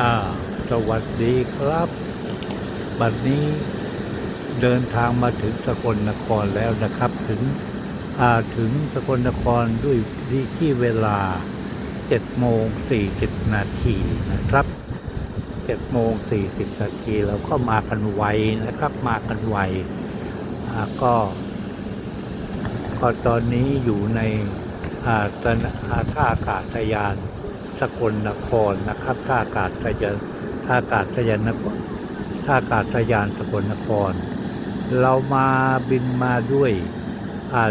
อ่าสวัสดีครับ บัดนี้เดินทางมาถึงสกลนครแล้วนะครับ ถึงอ่าถึงสกลนครด้วยที่ที่เวลา7โมง40นาทีนะครับ7โมง40นาทีเราก็มากันไวนะครับ มากันไวอ่าก็ก็ตอนนี้อยู่ในอ่าสนาท่าอากาศยาน สกลนครนะครับท่าอากาศยานท่าอากาศยานนครท่าอากาศยานสกลนคร เรามาบินมาด้วยอ่า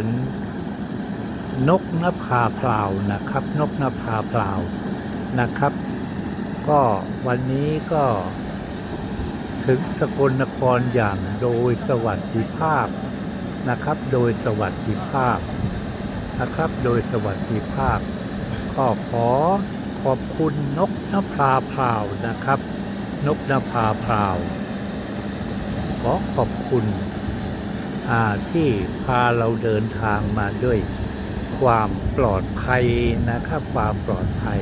นกนภาพราวนะครับ นกนภาพราวนะครับ ก็วันนี้ก็ ถึงสกลนครอย่างโดยสวัสดิภาพนะครับ โดยสวัสดิภาพนะครับ โดยสวัสดิภาพ ก็ขอ ขอบคุณนกนภาพราวนะครับ นกนภาพราวขอขอบคุณที่พาเราเดินทางมาด้วยความปลอดภัยนะครับ ความปลอดภัย